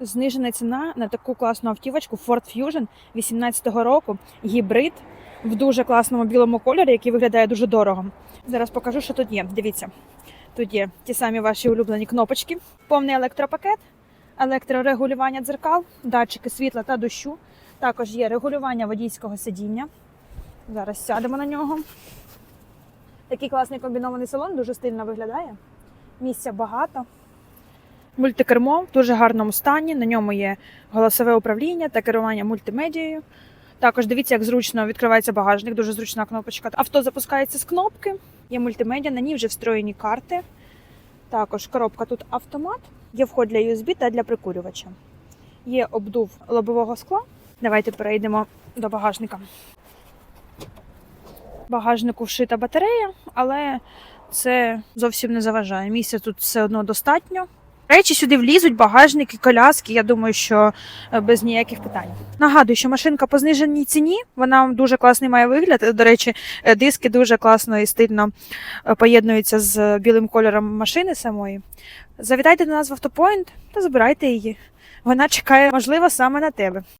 Знижена ціна на таку класну автівочку Ford Fusion 18-го року. Гібрид в дуже класному білому кольорі, який виглядає дуже дорого. Зараз покажу, що тут є. Дивіться. Тут є ті самі ваші улюблені кнопочки, повний електропакет, електрорегулювання дзеркал, датчики світла та дощу. Також є регулювання водійського сидіння. Зараз сядемо на нього. Такий класний комбінований салон, дуже стильно виглядає. Місця багато. Мультикермо в дуже гарному стані. На ньому є голосове управління та керування мультимедією. Також дивіться, як зручно відкривається багажник, дуже зручна кнопочка. Авто запускається з кнопки. Є мультимедіа, на ній вже встроєні карти. Також коробка тут автомат, є вход для USB та для прикурювача. Є обдув лобового скла. Давайте перейдемо до багажника. Багажнику вшита батарея, але це зовсім не заважає. Місця тут все одно достатньо. Речі сюди влізуть, багажники, коляски. Я думаю, що е, без ніяких питань. Нагадую, що машинка по зниженій ціні. Вона дуже класний має вигляд. До речі, е, диски дуже класно і стильно е, поєднуються з білим кольором машини самої. Завітайте до нас в автопоінт та забирайте її. Вона чекає, можливо, саме на тебе.